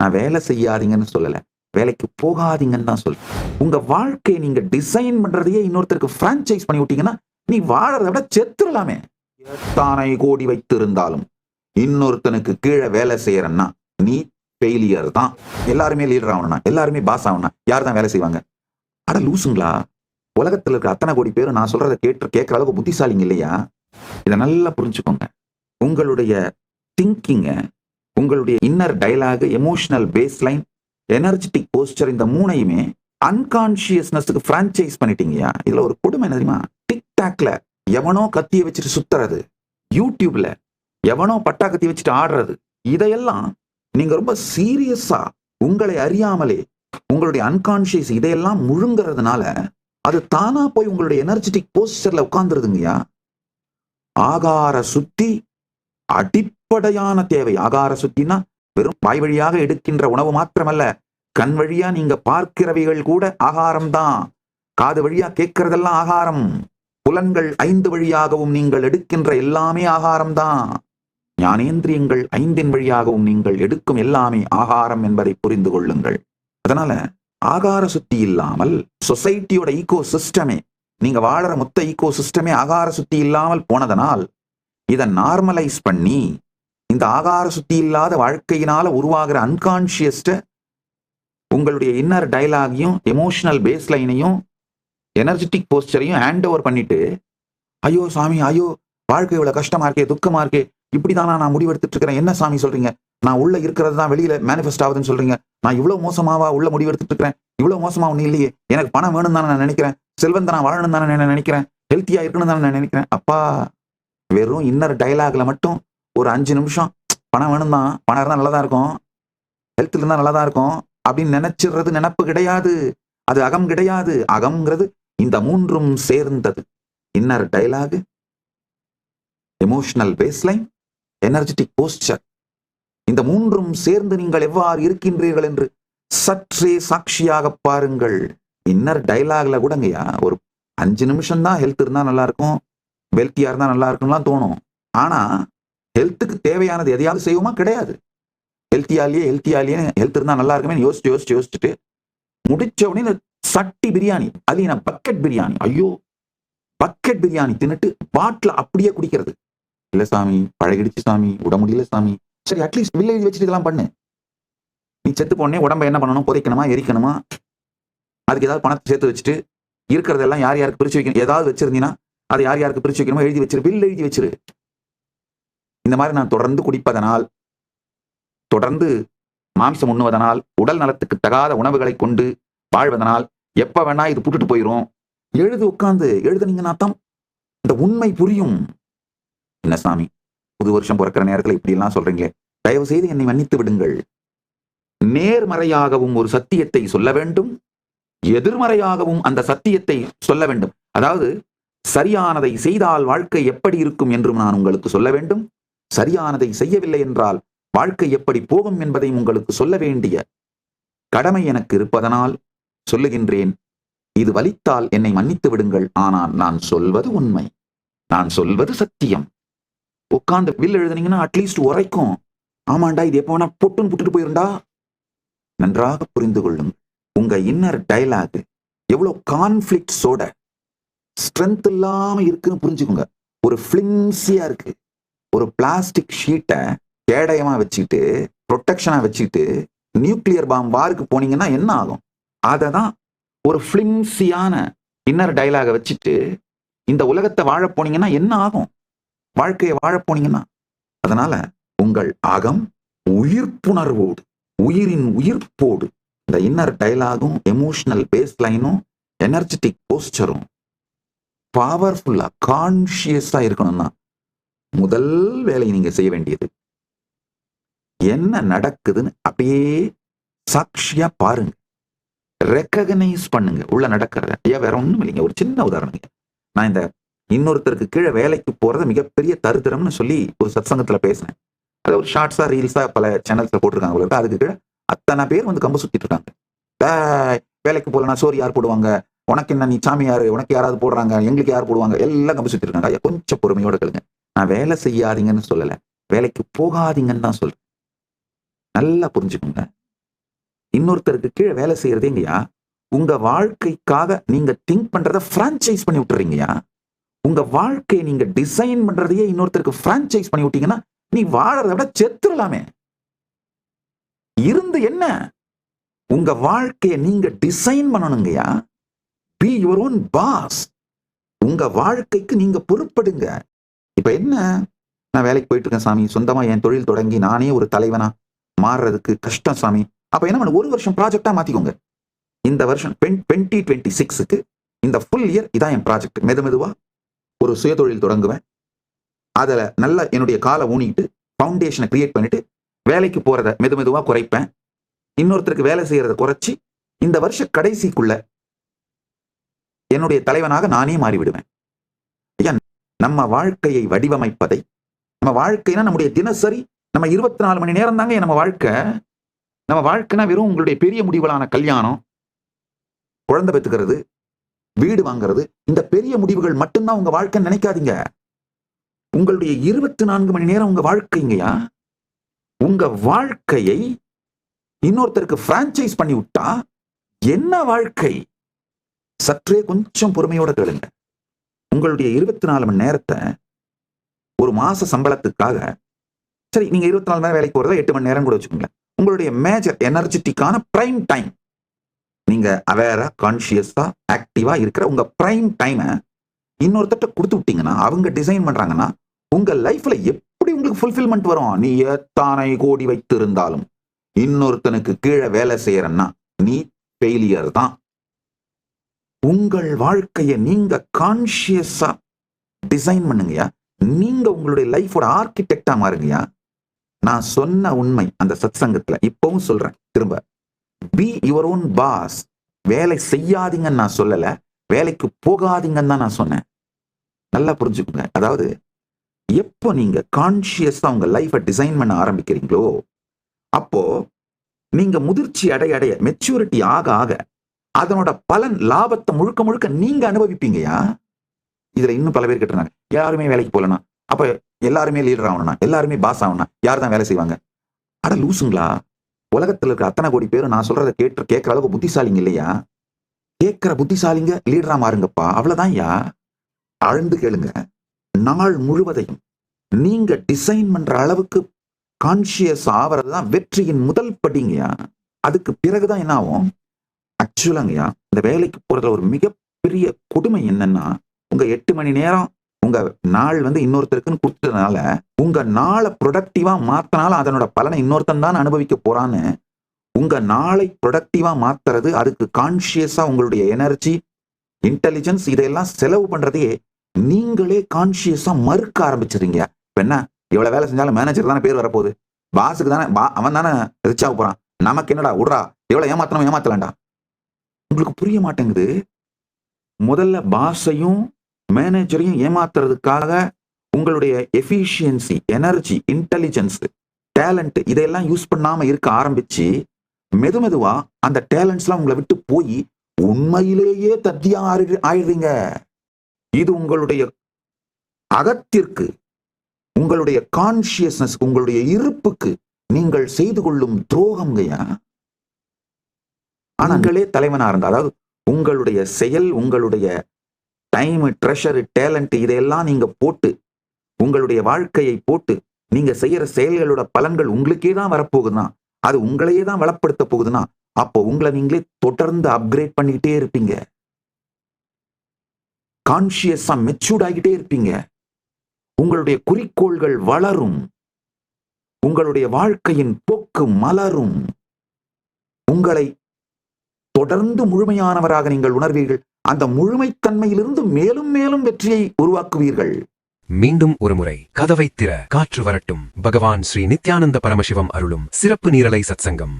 நான் வேலை செய்யாதீங்கன்னு சொல்லலை. வேலைக்கு போகாதீங்கன்னு தான் சொல்ல உங்க வாழ்க்கையை நீங்க டிசைன் பண்றதையே இன்னொருத்தருக்கு பிரான்ச்சைஸ் பண்ணி விட்டீங்கன்னா நீ வாழறத விட செத்துடலாமே எத்தனை கோடி வைத்திருந்தாலும் இன்னொருத்தனுக்கு கீழே வேலை செய்யறன்னா நீ ஃபெயிலியர் தான். எல்லாருமே லீடர் ஆகணும்னா எல்லாருமே பாஸ் ஆகணும்னா யார் தான் வேலை செய்வாங்க? அட லூசுங்களா? உலகத்தில் இருக்க அத்தனை கோடி பேரும் நான் சொல்றத கேட்டு கேட்குற அளவுக்கு புத்திசாலிங்க இல்லையா? இதை நல்லா புரிஞ்சுக்கோங்க. உங்களுடைய திங்கிங்கை உங்களுடைய inner dialogue emotional baseline energetic posture இந்த மூணையுமே அன்கான்சியஸ்னஸ்க்கு ஃப்ரான்ச்சைஸ் பண்ணிட்டீங்கயா இதுல ஒரு கொடுமை என்ன தெரியுமா? டிக்டாக்ல எவனோ கத்தியை வச்சுட்டு சுத்துறது யூடியூப்ல எவனோ பட்டா கத்தி வச்சுட்டு ஆடுறது இதையெல்லாம் நீங்க ரொம்ப சீரியஸா உங்களை அறியாமலே உங்களுடைய அன்கான்சியஸ் இதையெல்லாம் முழுங்கிறதுனால அது தானா போய் உங்களுடைய எனர்ஜெட்டிக் போஸ்டர்ல உட்கார்ந்துருதுங்கய்யா. ஆகார சுத்தி அடிப்படையான தேவை. ஆகார சுத்தினா வெறும் வாய் வழியாக எடுக்கின்ற உணவு மாத்திரமல்ல. கண் வழியா நீங்க பார்க்கிறவைகள் கூட ஆகாரம் தான் காது வழியா கேட்கறதெல்லாம் ஆகாரம். புலன்கள் ஐந்து வழியாகவும் நீங்கள் எடுக்கின்ற எல்லாமே ஆகாரம் தான் ஞானேந்திரியங்கள் ஐந்தின் வழியாகவும் நீங்கள் எடுக்கும் எல்லாமே ஆகாரம் என்பதை புரிந்து கொள்ளுங்கள். அதனால ஆகார சுத்தி இல்லாமல் சொசைட்டியோட ஈகோ சிஸ்டமே நீங்க வாழற மொத்த ஈகோ சிஸ்டமே ஆகார சுத்தி இல்லாமல் போனதனால் இதை நார்மலைஸ் பண்ணி இந்த ஆகார சுத்தி இல்லாத வாழ்க்கையினால உருவாகிற அன்கான்ஷியஸ்ட உங்களுடைய இன்னர் டயலாகையும் எமோஷனல் பேஸ்லைனையும் எனர்ஜெட்டிக் போஸ்டரையும் ஹேண்ட் ஓவர் பண்ணிட்டு ஐயோ சாமி ஐயோ வாழ்க்கை இவ்வளவு கஷ்டமா இருக்கே துக்கமா இருக்கே இப்படிதானா நான் முடிவெடுத்துட்டு இருக்கிறேன்? என்ன சாமி சொல்றீங்க? நான் உள்ள இருக்கிறது தான் வெளியில மேனிஃபெஸ்ட் ஆகுதுன்னு சொல்றீங்க. நான் இவ்வளவு மோசமாவா உள்ள முடிவெடுத்துட்டு இருக்கிறேன்? இவ்வளவு மோசமா ஒண்ணு இல்லையே. எனக்கு பணம் வேணும் தானே நான் நினைக்கிறேன். செல்வந்த நான் வாழணும் தானே நான் நினைக்கிறேன். ஹெல்த்தியா இருக்கணும் தானே நான் நினைக்கிறேன். அப்பா வெறும் இன்னர் டைலாக்ல மட்டும் ஒரு அஞ்சு நிமிஷம் பணம் வேணும் தான் பணம் இருந்தா நல்லா தான் இருக்கும். ஹெல்த் இருந்தா நல்லா தான் இருக்கும். அப்படின்னு நினைச்சிடுறது நினப்பு கிடையாது. அது அகம் கிடையாது. அகம்ங்கிறது இந்த மூன்றும் சேர்ந்தது. Inner dialogue emotional baseline energetic posture இந்த மூன்றும் சேர்ந்து நீங்கள் எவ்வாறு இருக்கின்றீர்கள் என்று சற்றே சாட்சியாக பாருங்கள். இன்னர் டயலாக்ல கூடங்கய்யா ஒரு அஞ்சு நிமிஷம் தான் ஹெல்த் இருந்தா நல்லா இருக்கும். வெல்த்தியா இருந்தா நல்லா இருக்கும்லாம் தோணும். ஆனா ஹெல்த்துக்கு தேவையானது எதையாவது செய்வோமா? கிடையாது. ஹெல்த்தியாலேயே ஹெல்த்தியாலேயே ஹெல்த் இருந்தால் நல்லா இருக்குமே யோசிச்சு யோசிச்சு யோசிச்சுட்டு முடிச்ச உடனே இந்த சட்டி பிரியாணி அது நான் பக்கெட் பிரியாணி ஐயோ பக்கெட் பிரியாணி தின்னுட்டு பாட்டில் அப்படியே குடிக்கிறது. இல்லை சாமி பழகிடுச்சு சாமி விட முடியல சாமி. சரி அட்லீஸ்ட் வில்லேஜ் வச்சுட்டு இதெல்லாம் பண்ணு. நீ செத்து போனே உடம்ப என்ன பண்ணணும்? புதைக்கணுமா? எரிக்கணுமா? அதுக்கு ஏதாவது பணத்தை சேர்த்து வச்சுட்டு இருக்கிறதெல்லாம் யார் யாருக்கு பிரிச்சு வைக்கணும்? ஏதாவது வச்சிருந்தீங்கன்னா அதை யார் யாருக்கு பிரிச்சு வைக்கணுமோ எழுதி வச்சிரு பில் எழுதி வச்சிரு. இந்த மாதிரி நான் தொடர்ந்து குடிப்பதனால் தொடர்ந்து மாம்சம் உண்ணுவதனால் உடல் நலத்துக்கு தகாத உணவுகளை கொண்டு வாழ்வதனால் எப்ப வேணா இது புட்டுட்டு போயிடும் எழுது உட்கார்ந்து எழுதுனீங்கன்னா தான் இந்த உண்மை புரியும். என்ன சாமி புது வருஷம் பிறக்கிற நேரத்தில் இப்படி எல்லாம் சொல்றீங்களே. தயவு செய்து என்னை மன்னித்து விடுங்கள். நேர்மறையாகவும் ஒரு சத்தியத்தை சொல்ல வேண்டும். எதிர்மறையாகவும் அந்த சத்தியத்தை சொல்ல வேண்டும். அதாவது சரியானதை செய்தால் வாழ்க்கை எப்படி இருக்கும் என்றும் நான் உங்களுக்கு சொல்ல வேண்டும். சரியானதை செய்யவில்லை என்றால் வாழ்க்கை எப்படி போகும் என்பதை உங்களுக்கு சொல்ல வேண்டிய கடமை எனக்கு இருப்பதனால் சொல்லுகின்றேன். இது வலித்தால் என்னை மன்னித்து விடுங்கள். ஆனால் நான் சொல்வது உண்மை. நான் சொல்வது சத்தியம். உட்கார்ந்து வில் எழுதுனீங்கன்னா அட்லீஸ்ட் உரைக்கும். ஆமாண்டா இது எப்போ வேணா பொட்டுன்னு புட்டுட்டு போயிருந்தா நன்றாக புரிந்து கொள்ளும். உங்க இன்னர் டயலாக் எவ்வளோ கான்ஃபிளிக்ஸோட ஸ்ட்ரென்த் இல்லாம இருக்குன்னு புரிஞ்சுக்கோங்க. ஒரு ஃபிளிம்ஸியா இருக்கு. ஒரு பிளாஸ்டிக் ஷீட்டை கேடயமா வச்சுக்கிட்டு ப்ரொடெக்ஷனா வச்சுக்கிட்டு நியூக்ளியர் பாம் வாருக்கு போனீங்கன்னா என்ன ஆகும்? அதை தான் ஒரு ஃபிளிம்ஸியான இன்னர் டைலாக வச்சுட்டு இந்த உலகத்தை வாழ போனீங்கன்னா என்ன ஆகும்? வாழ்க்கையை வாழ போனீங்கன்னா. அதனால உங்கள் அகம் உயிர்ப்புணர்வோடு உயிரின் உயிர்ப்போடு இந்த இன்னர் டைலாகும் எமோஷனல் பேஸ் லைனும் எனர்ஜெட்டிக் போஸ்டரும் பவர்ஃபுல்லா கான்சியஸா இருக்கணும்னா முதல் வேலையை நீங்க செய்ய வேண்டியது. என்ன நடக்குதுன்னு அப்படியே சாட்சியா பாருங்க. ரெக்கக்னைஸ் பண்ணுங்க. உள்ள நடக்கிறத. ஐயா வேற ஒண்ணும் இல்லைங்க. ஒரு சின்ன உதாரணங்க நான் இந்த இன்னொருத்தருக்கு கீழே வேலைக்கு போறது மிகப்பெரிய தருத்திரம்னு சொல்லி ஒரு சத்சங்கத்துல பேசினேன். அது ஒரு ஷார்ட்ஸா ரீல்ஸா பல சேனல்ஸ்ல போட்டிருக்காங்க அதுக்கு கீழே அத்தனை பேர் வந்து கம்பு சுத்திட்டு இருக்காங்க. வேலைக்கு போகலன்னா சோறு யார் போடுவாங்க? உனக்கு என்ன நீ சாமி யாரு உனக்கு யாராவது போடுறாங்க? எங்களுக்கு யார் போடுவாங்க? எல்லாம் கம்பு சுத்திட்டு இருக்காங்க. ஐயா கொஞ்சம் பொறுமையோட கேளுங்க நான் வேலை செய்யாதீங்கன்னு சொல்லல. வேலைக்கு போகாதீங்கன்னு தான் சொல்றேன். நல்லா புரிஞ்சுக்கோங்க. இன்னொருத்தருக்கு கீழே வேலை செய்யறதேங்கய்யா உங்க வாழ்க்கைக்காக நீங்க திங்க் பண்றத பிரான்ச்சைஸ் பண்ணி விட்டுறீங்கய்யா? உங்க வாழ்க்கையை நீங்க டிசைன் பண்றதையே இன்னொருத்தருக்கு பிரான்ச்சைஸ் பண்ணி விட்டீங்கன்னா நீ வாழறத விட செத்துடலாமே இருந்து என்ன? உங்க வாழ்க்கையை நீங்க டிசைன் பண்ணணுங்கய்யா? பி யுவர் ஓன் பாஸ் உங்க வாழ்க்கைக்கு நீங்க பொறுப்படுங்க. இப்ப என்ன? நான் வேலைக்கு போயிட்டு இருக்கேன் சாமி. சொந்தமா என் தொழில் தொடங்கி நானே ஒரு தலைவனா மாறுறதுக்கு கஷ்டம் சாமி. அப்ப என்ன பண்ண ஒரு வருஷம் ப்ராஜெக்டா மாத்திக்கோங்க. இந்த வருஷம் டுவெண்ட்டி டுவெண்ட்டி சிக்ஸுக்கு இந்த ஃபுல் இயர் இதான் என் ப்ராஜெக்ட் மெது மெதுவா ஒரு சுயதொழில் தொடங்குவேன். அதில் நல்லா என்னுடைய காலை ஊனிட்டு ஃபவுண்டேஷனை கிரியேட் பண்ணிட்டு வேலைக்கு போறத மெது மெதுவா குறைப்பேன். இன்னொருத்தருக்கு வேலை செய்யறதை குறைச்சி இந்த வருஷ கடைசிக்குள்ள என்னுடைய தலைவனாக நானே மாறிவிடுவேன். நம்ம வாழ்க்கையை வடிவமைப்பதை நம்ம வாழ்க்கைனா நம்முடைய தினசரி நம்ம இருபத்தி நாலு மணி நேரம் தாங்க நம்ம வாழ்க்கை. நம்ம வாழ்க்கைனா வெறும் உங்களுடைய பெரிய முடிவுகளான கல்யாணம் குழந்தை பெற்றுக்கிறது வீடு வாங்குறது இந்த பெரிய முடிவுகள் மட்டும்தான் உங்க வாழ்க்கை நினைக்காதீங்க. உங்களுடைய இருபத்தி நான்கு மணி நேரம் உங்க வாழ்க்கைங்கயா உங்க வாழ்க்கையை இன்னொருத்தருக்கு பிரான்ச்சைஸ் பண்ணி விட்டா என்ன வாழ்க்கை? சற்றே கொஞ்சம் பொறுமையோட கேளுங்க. உங்களுடைய இருபத்தி நாலு மணி நேரத்தை ஒரு மாச சம்பளத்துக்காக சரி நீங்க இருபத்தி நாலு மணி நேரம் வேலைக்கு போறதா எட்டு மணி நேரம் கூட வச்சுக்கோங்களேன். உங்களுடைய மேஜர் எனர்ஜெட்டிக்கான பிரைம் டைம் நீங்க அவேரா கான்சியஸா ஆக்டிவா இருக்கிற உங்க பிரைம் டைமை இன்னொருத்தட்ட கொடுத்து விட்டீங்கன்னா அவங்க டிசைன் பண்றாங்கன்னா உங்க லைஃப்ல எப்படி உங்களுக்கு ஃபுல்ஃபில்மெண்ட் வரும்? நீ எத்தானை கோடி வைத்திருந்தாலும் இன்னொருத்தனுக்கு கீழே வேலை செய்யறன்னா நீ ஃபெயிலியர் தான். உங்கள் வாழ்க்கையை நீங்க கான்சியஸா டிசைன் பண்ணுங்கயா நீங்க உங்களுடைய லைஃபோட ஆர்கிடெக்டா மாறுங்கயா நான் சொன்ன உண்மை அந்த சத்சங்கத்துல இப்பவும் சொல்றேன் திரும்ப. பி யுவர் ஓன் பாஸ் வேலை செய்யாதீங்கன்னு நான் சொல்லல வேலைக்கு போகாதீங்கன்னு தான் நான் சொன்னேன். நல்லா புரிஞ்சுக்கோங்க. அதாவது எப்போ நீங்க கான்சியஸா உங்க லைஃபை டிசைன் பண்ண ஆரம்பிக்கிறீங்களோ அப்போ நீங்க முதிர்ச்சி அடைய அடைய மெச்சூரிட்டி ஆக ஆக அதனோட பலன் லாபத்தை முழுக்க முழுக்க நீங்க அனுபவிப்பீங்கயா இதுல இன்னும் பல பேர் கேட்டுறாங்க யாருமே வேலைக்கு போலனா அப்ப எல்லாருமே லீடர் ஆகணும்னா எல்லாருமே பாஸ் ஆகணும்னா யார் தான் வேலை செய்வாங்க? அட லூசுங்களா. உலகத்துல இருக்க அத்தனை கோடி பேரும் நான் சொல்றதை கேட்டு கேட்கற அளவுக்கு புத்திசாலிங்க இல்லையா? கேட்கிற புத்திசாலிங்க லீடரா மாறுங்கப்பா. அவ்வளவுதான்யா. ஆழ்ந்து கேளுங்க. நாள் முழுவதையும் நீங்க டிசைன் பண்ற அளவுக்கு கான்சியஸ் ஆவறது தான் வெற்றியின் முதல் படிங்கயா அதுக்கு பிறகுதான் என்ன ஆகும்? ஆக்சுவலாங்கய்யா இந்த வேலைக்கு போறதுல ஒரு மிகப்பெரிய கொடுமை என்னன்னா உங்க எட்டு மணி நேரம் உங்க நாள் வந்து இன்னொருத்தருக்குன்னு கொடுத்ததுனால உங்க நாளை ப்ரொடக்டிவா மாத்தினால அதனோட பலனை இன்னொருத்தன் தான் அனுபவிக்க போறான்னு உங்க நாளை ப்ரொடக்டிவா மாத்துறது அதுக்கு கான்சியஸா உங்களுடைய எனர்ஜி இன்டெலிஜென்ஸ் இதையெல்லாம் செலவு பண்றதையே நீங்களே கான்சியஸா மறுக்க ஆரம்பிச்சிருங்க இப்ப என்ன? இவ்வளவு வேலை செஞ்சாலும் மேனேஜர் தானே பேர் வரப்போகுது. பாஸுக்கு தானே பா அவன் தானே ரிச் ஆக போறான். நமக்கு என்னடா விடுறா. எவ்வளவு ஏமாத்தணும் ஏமாத்தலாம்டா. உங்களுக்கு புரிய மாட்டேங்குது. முதல்ல பாஸையும் மேனேஜரையும் ஏமாத்துறதுக்காக உங்களுடைய எஃபிஷியன்சி எனர்ஜி இன்டெலிஜென்ஸ் டேலண்ட் இதையெல்லாம் யூஸ் பண்ணாமல் இருக்க ஆரம்பிச்சு மெதுமெதுவா அந்த டேலண்ட்ஸ்லாம் உங்களை விட்டு போய் உண்மையிலேயே தத்தியா ஆறி- ஆயிடுறீங்க. இது உங்களுடைய அகத்திற்கு உங்களுடைய கான்சியஸ்னஸ் உங்களுடைய இருப்புக்கு நீங்கள் செய்து கொள்ளும் துரோகம்ங்கய்யா ஆனாங்களே தலைவனா இருந்தா அதாவது உங்களுடைய செயல் உங்களுடைய டைம் ட்ரெஷர் டேலண்ட் இதையெல்லாம் நீங்க போட்டு உங்களுடைய வாழ்க்கையை போட்டு நீங்க செய்யற செயல்களோட பலன்கள் உங்களுக்கே தான் வரப்போகுதுன்னா அது உங்களையே தான் வளப்படுத்த போகுதுன்னா அப்போ உங்களை நீங்களே தொடர்ந்து அப்கிரேட் பண்ணிக்கிட்டே இருப்பீங்க. கான்சியஸா மெச்சூர்ட் ஆகிட்டே இருப்பீங்க. உங்களுடைய குறிக்கோள்கள் வளரும். உங்களுடைய வாழ்க்கையின் போக்கு மலரும். உங்களை தொடர்ந்து முழுமையானவராக நீங்கள் உணர்வீர்கள். அந்த முழுமைத்தன்மையிலிருந்து மேலும் மேலும் வெற்றியை உருவாக்குவீர்கள். மீண்டும் ஒருமுறை கதவை திற காற்று வரட்டும். பகவான் ஸ்ரீ நித்யானந்த பரமசிவம் அருளும் சிறப்பு நீரலை சத்சங்கம்.